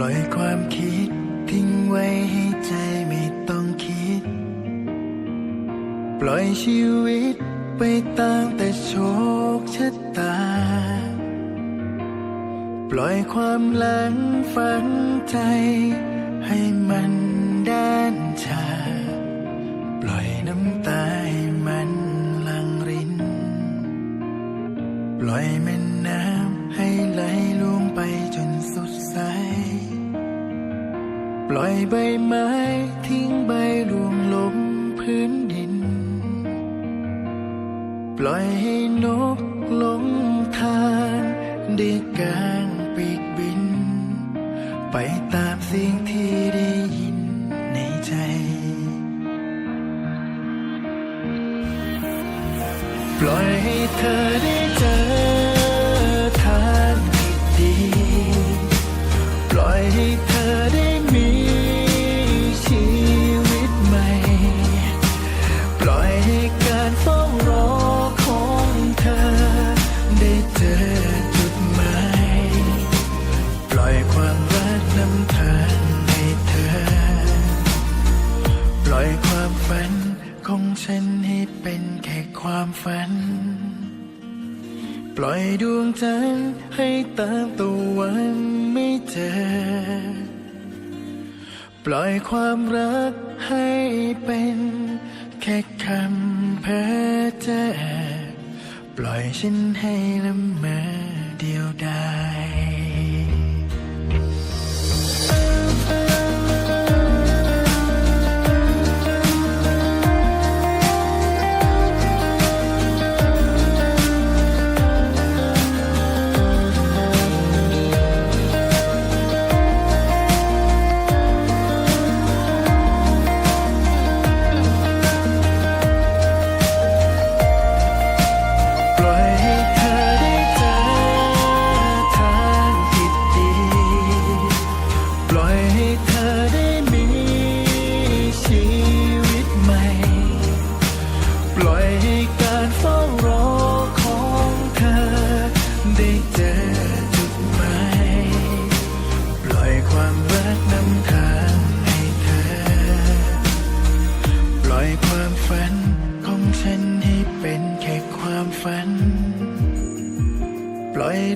ล่อยความคิดทิ้งไว้ให้ใจไม่ต้องคิด ปล่อยชีวิตไปตามแต่โชคชะตา ปล่อยความหลังฝังใจ ให้มันด้านชา ปล่อยน้ำตา ใบไม้ทิ้งใบรวงลงพื้นดิน ปล่อยให้นกลงทางได้กางปีกบิน ไปตามเสียงที่ได้ยินในใจปล่อยให้เธอได้ ฝันของฉันให้เป็นแค่ความฝัน ปล่อยดวงจันทร์ให้ตามตะวันไม่เจอ ปล่อยความรักให้เป็นแค่คำเพ้อเจ้อปล่อยฉันให้ละเมอเดียวดาย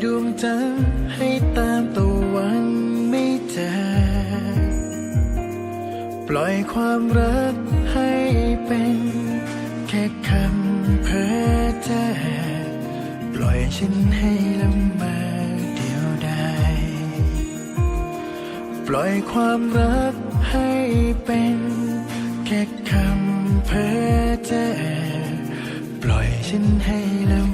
ดวงจันทร์ให้ตามตะวันไม่เจอปล่อยความรักให้เป็นแค่คำเพ้อเจ้อปล่อยฉันให้ละเมอเดียวดายปล่อยความรักให้เป็นแค่คำเพ้อเจ้อปล่อยฉันให้ละ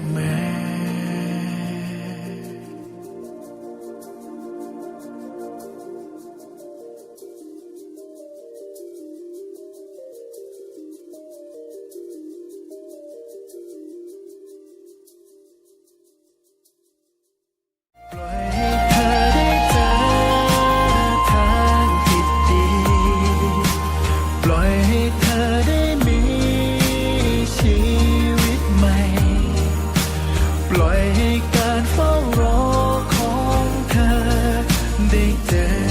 ไ